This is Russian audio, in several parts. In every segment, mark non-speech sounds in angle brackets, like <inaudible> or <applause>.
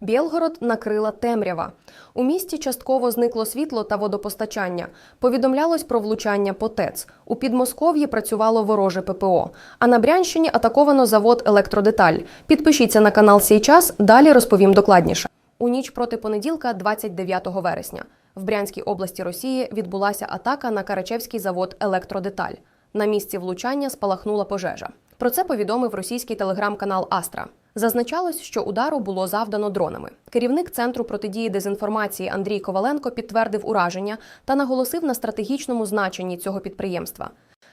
Білгород накрила темрява. У місті частково зникло світло та водопостачання. Повідомлялось про влучання по ТЕЦ. У Підмосков'ї працювало вороже ППО. А на Брянщині атаковано завод Електродеталь. Підпишіться на канал «Сій час», далі розповім докладніше. У ніч проти понеділка, 29 вересня, в Брянській області Росії відбулася атака на Карачевський завод Електродеталь. На місці влучання спалахнула пожежа. Про це повідомив російський телеграм-канал Астра. Зазначалось, що удару було завдано дронами. Керівник центру протидії дезінформації Андрій Коваленко підтвердив ураження та наголосив на стратегічному значенні цього підприємства.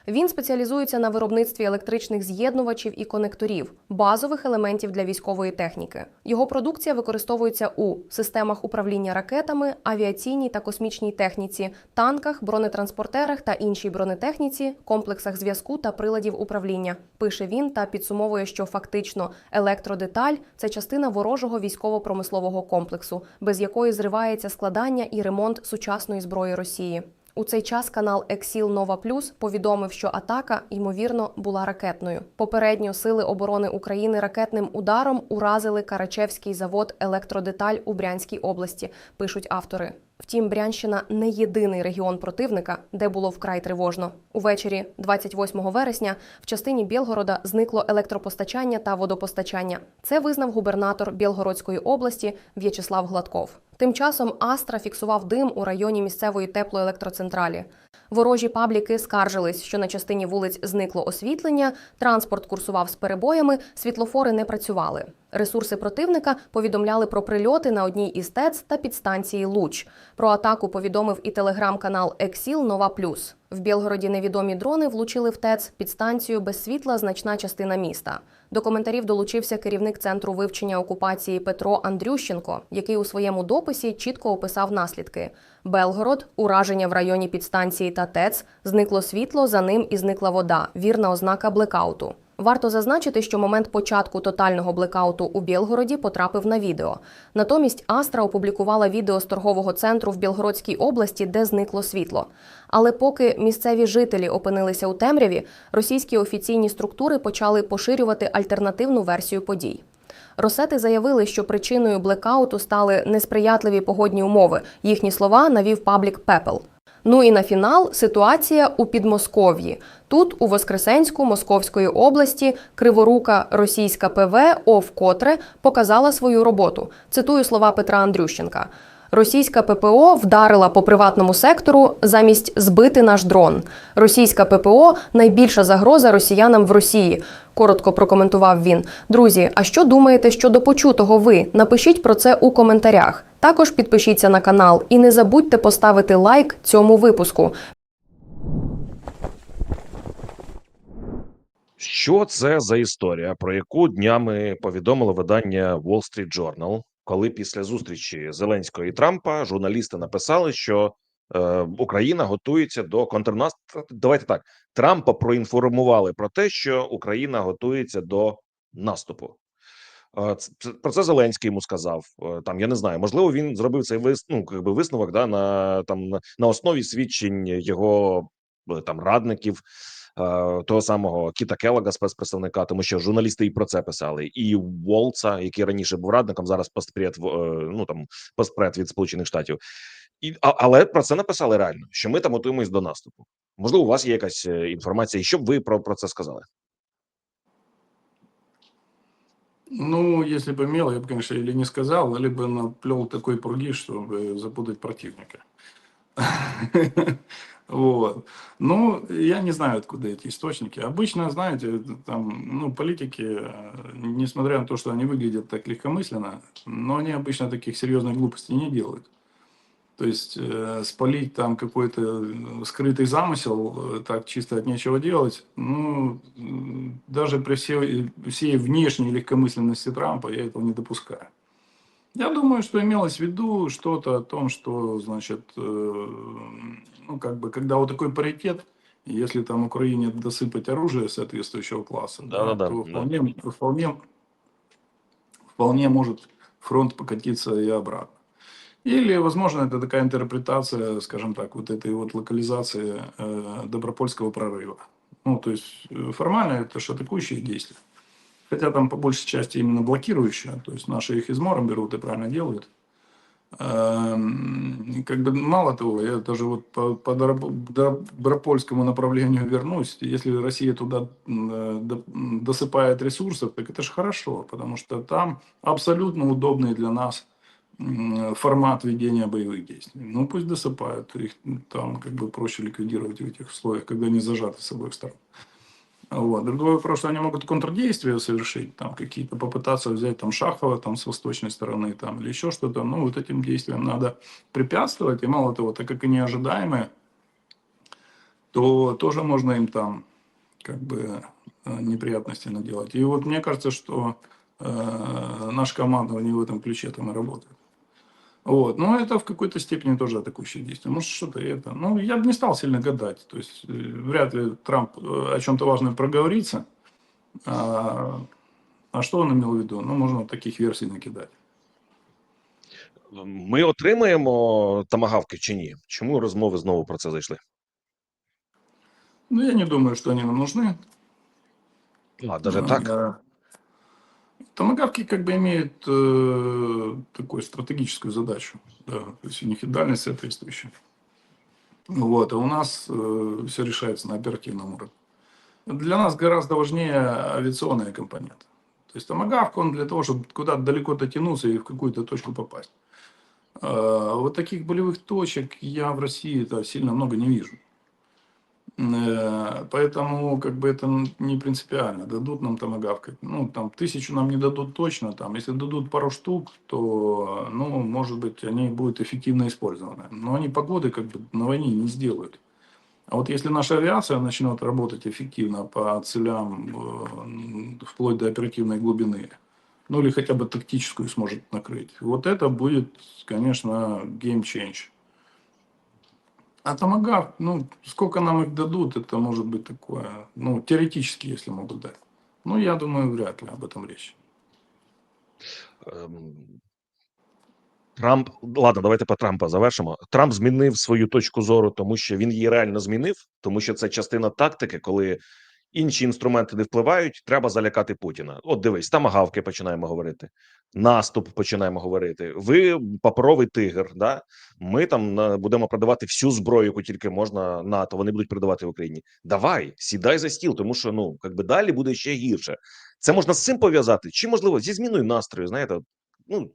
Він спеціалізується на виробництві електричних з'єднувачів і конекторів, базових елементів для військової техніки. Його продукція використовується у системах управління ракетами, авіаційній та космічній техніці, танках, бронетранспортерах та іншій бронетехніці, комплексах зв'язку та приладів управління. Пише він та підсумовує, що фактично електродеталь це частина ворожого військово-промислового комплексу, без якої зривається складання і ремонт сучасної зброї Росії. У цей час канал Ексіл Нова Плюс повідомив, що атака ймовірно була ракетною. Попередньо сили оборони України ракетним ударом уразили Карачевський завод Електродеталь у Брянській області. Пишуть автори. Втім, Брянщина не єдиний регіон противника, де було вкрай тривожно. Увечері, 28 вересня, в частині Білгорода зникло електропостачання та водопостачання. Це визнав губернатор Білгородської області В'ячеслав Гладков. Тим часом Астра фіксував дим у районі місцевої теплоелектроцентралі. Ворожі пабліки скаржились, що на частині вулиць зникло освітлення, транспорт курсував з перебоями, світлофори не працювали. Ресурси противника повідомляли про прильоти на одній із ТЕЦ та підстанції Луч. Про атаку повідомив і телеграм-канал Ексіл Нова Плюс. В Білгороді невідомі дрони влучили в ТЕЦ підстанцію без світла значна частина міста. До коментарів долучився керівник центру вивчення окупації Петро Андрющенко, який у своєму дописі чітко описав наслідки: Белгород, ураження в районі підстанції та ТЕЦ, зникло світло, за ним і зникла вода. Вірна ознака блекауту. Варто зазначити, що момент початку тотального блекауту у Білгороді потрапив на відео. Натомість Астра опублікувала відео з торгового центру в Білгородській області, де зникло світло. Але поки місцеві жителі опинилися у темряві, російські офіційні структури почали поширювати альтернативну версію подій. Росети заявили, що причиною блекауту стали несприятливі погодні умови. Їхні слова навів паблік Пепел. Ну і на фінал ситуація у Підмосков'ї. Тут, у Воскресенську Московської області, криворука російська ПВ О вкотре показала свою роботу. Цитую слова Петра Андрющенка. Російська ППО вдарила по приватному сектору замість збити наш дрон. Російська ППО найбільша загроза росіянам в Росії. Коротко прокоментував він. Друзі, а що думаєте щодо почутого ви? Напишіть про це у коментарях. Також підпишіться на канал і не забудьте поставити лайк цьому випуску. Що це за історія, про яку днями повідомило видання Wall Street Journal, коли після зустрічі Зеленського і Трампа журналісти написали, що е, Україна готується до контрнаступу. Давайте так Трампа проінформували про те, що Україна готується до наступу. Е, Про це Зеленський йому сказав. Е, Там я не знаю, можливо, він зробив цей вис, ну, якби висновок да, на там на, основі свідчень його е, там радників, того самого Кіта Келлога, спецпредставника, тому що журналісти і про це писали, і Волца, який раніше був радником, зараз постпред, в, е, ну там постпред від Сполучених Штатів. І а, але про це написали реально, що ми там готуємось до наступу. Можливо, у вас є якась е, інформація, і що б ви про, про це сказали? Ну, если бы имел, я бы, конечно, или не сказал, либо наплел такой пруги, чтобы запутать противника. Вот. Ну, я не знаю, откуда эти источники. Обычно, знаете, там, ну, политики, э, несмотря на то, что они выглядят так легкомысленно, но они обычно таких серьезных глупостей не делают. То есть э, спалить там какой-то э, скрытый замысел, э, так чисто от нечего делать, ну, даже при всей, всей внешней легкомысленности Трампа я этого не допускаю. Я думаю, что имелось в виду что-то о том, что, значит, э, ну, как бы, когда вот такой паритет, если там Украине досыпать оружие соответствующего класса, Да-да-да, то да. вполне, вполне, вполне может фронт покатиться и обратно. Или, возможно, это такая интерпретация, скажем так, вот этой вот локализации э, Добропольского прорыва. Ну, то есть э, формально это же атакующие действия. Хотя там по большей части именно блокирующая, то есть наши их измором берут и правильно делают. Эм, Как бы мало того, я даже вот по, по Добро- Добропольскому направлению вернусь. Если Россия туда э, досыпает ресурсов, так это же хорошо, потому что там абсолютно удобный для нас формат ведения боевых действий. Ну пусть досыпают, их там как бы проще ликвидировать в этих условиях, когда они зажаты с обоих сторон. Вот. Другой вопрос, что они могут контрдействия совершить, там какие-то попытаться взять там Шахова там с восточной стороны там или еще что-то. Ну, вот этим действиям надо препятствовать. И мало того, так как они ожидаемые, то тоже можно им там как бы э, неприятности наделать. И вот мне кажется, что э, наша командование в этом ключе там и работает. Вот. Но это в какой-то степени тоже атакующее действие. Может, что-то и это. Ну, я бы не стал сильно гадать. То есть, э, вряд ли Трамп э, о чем-то важном проговорится. А, а что он имел в виду? Ну, можно таких версий накидать. Ми отримаємо тамагавки чи ні? Чому розмови знову про це зайшли? Ну, я не думаю, что они нам нужны. А, даже Ну, так? да. Томагавки как бы имеют э, такую стратегическую задачу. Да, то есть у них и дальность соответствующая. Вот, а у нас все решается на оперативном уровне. Для нас гораздо важнее авиационная компонента. То есть томагавк, он для того, чтобы куда-то далеко дотянуться и в какую-то точку попасть. А вот таких болевых точек я в России -то сильно много не вижу. Э, Поэтому как бы это не принципиально. Дадут нам томагавкой. Ну, там тысячу нам не дадут точно. Там, если дадут пару штук, то, ну, может быть, они будут эффективно использованы. Но они погоды как бы на войне не сделают. А вот если наша авиация начнет работать эффективно по целям э, вплоть до оперативной глубины, ну или хотя бы тактическую сможет накрыть, вот это будет, конечно, game change. А томагавк, ну, сколько нам их дадут, это может быть такое, ну, теоретически, если могут дать. Ну, я думаю, вряд ли об этом речь. Ем, Трамп, ладно, давайте по Трампа завершимо. Трамп змінив свою точку зору, тому що він її реально змінив, тому що це частина тактики, коли інші інструменти не впливають, треба залякати Путіна. От дивись, тамагавки починаємо говорити, наступ починаємо говорити. Ви паперовий тигр. Да? Ми там будемо продавати всю зброю, яку тільки можна НАТО. Вони будуть продавати в Україні. Давай, сідай за стіл, тому що ну якби далі буде ще гірше. Це можна з цим пов'язати, чи можливо зі зміною настрою. Знаєте, ну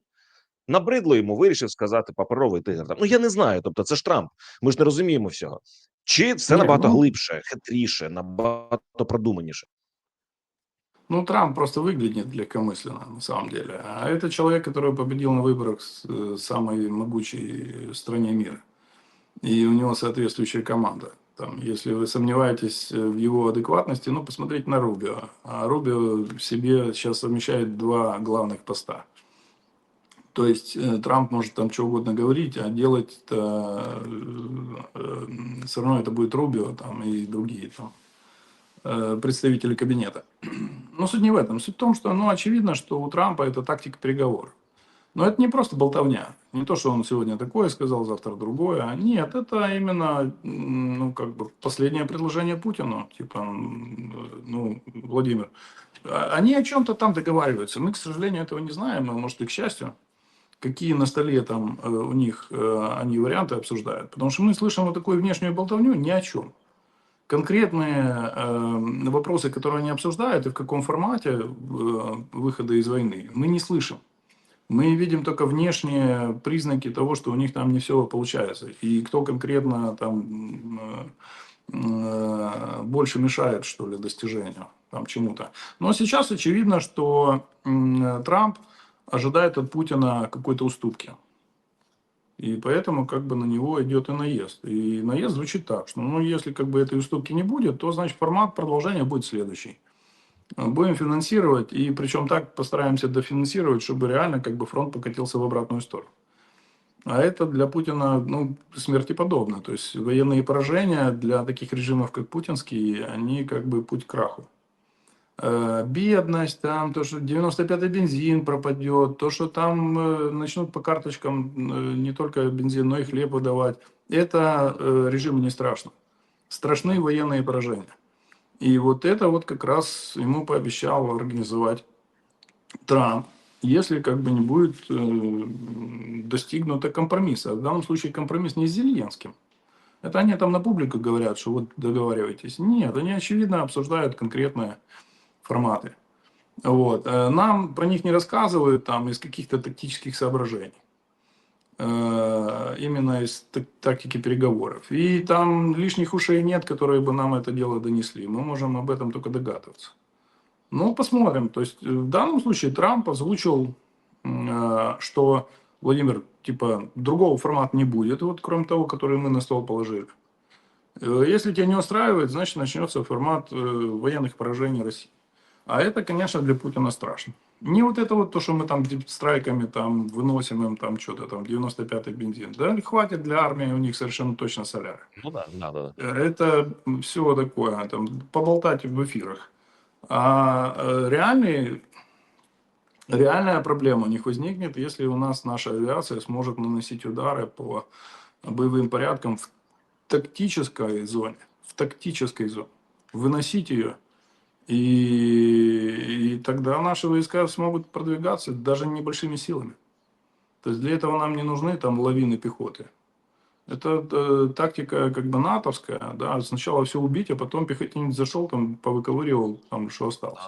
набридло йому, вирішив сказати паперовий тигр. Там. Ну я не знаю. Тобто, це ж Трамп. Ми ж не розуміємо всього. Чи це Ні, набагато ну- глибше, хитріше, набагато продуманіше? Ну, Трамп просто выглядит легкомысленно, на самом деле. А это человек, который победил на выборах с э, самой могучей стране мира. И у него соответствующая команда. Там, если вы сомневаетесь э, в его адекватности, ну, посмотрите на Рубио. А Рубио в себе сейчас совмещает два главных поста. То есть э, Трамп может там что угодно говорить, а делать все равно это будет Рубио там, и другие там, э, представители кабинета. <clears throat> Но суть не в этом. Суть в том, что ну, очевидно, что у Трампа это тактика переговоров. Но это не просто болтовня. Не то, что он сегодня такое сказал, завтра другое. А Нет, это именно ну, как бы последнее предложение Путину. Типа, ну, Владимир, а- они о чем-то там договариваются. Мы, к сожалению, этого не знаем, но, может, и к счастью, какие на столе там э, у них э, они варианты обсуждают. Потому что мы слышим вот такую внешнюю болтовню ни о чем конкретные э, вопросы, которые они обсуждают, и в каком формате э, выхода из войны, мы не слышим. Мы видим только внешние признаки того, что у них там не все получается. И кто конкретно там э, больше мешает, что ли, достижению там чему-то. Но сейчас очевидно, что Трамп ожидает от Путина какой-то уступки. И поэтому как бы на него идет и наезд. И наезд звучит так, что ну, если как бы этой уступки не будет, то значит формат продолжения будет следующий. Будем финансировать, и причем так постараемся дофинансировать, чтобы реально как бы фронт покатился в обратную сторону. А это для Путина ну, смерти подобно. То есть военные поражения для таких режимов, как путинский, они как бы путь к краху. Э, Бедность, там, то, что 95-й бензин пропадет, то, что там э, начнут по карточкам э, не только бензин, но и хлеб выдавать. Это режиму не страшно. Страшны военные поражения. И вот это вот как раз ему пообещал организовать Трамп, если как бы не будет достигнуто компромисса. В данном случае компромисс не с Зеленским. Это они там на публику говорят, что вот договаривайтесь. Нет, они очевидно обсуждают конкретные форматы. Вот. Э, Нам про них не рассказывают там из каких-то тактических соображений. Э, Именно из так- тактики переговоров. И там лишних ушей нет, которые бы нам это дело донесли. Мы можем об этом только догадываться. Ну, посмотрим. То есть э, в данном случае Трамп озвучил, что Владимир, типа, другого формата не будет, вот кроме того, который мы на стол положили. Если тебя не устраивает, значит начнется формат военных поражений России. А это, конечно, для Путина страшно. Не вот это вот то, что мы там страйками там выносим им там что-то там 95-й бензин. Да, хватит для армии у них совершенно точно соляра. Ну да, да, да. Это все такое, там, поболтать в эфирах. А э, реальный, реальная проблема у них возникнет, если у нас наша авиация сможет наносить удары по боевым порядкам в тактической зоне. В тактической зоне. Выносить ее. И, и тогда наши войска смогут продвигаться даже небольшими силами. То есть для этого нам не нужны там лавины пехоты. Это э, тактика как бы натовская, да, сначала все убить, а потом пехотинец зашел, там, повыковыривал, там, что осталось.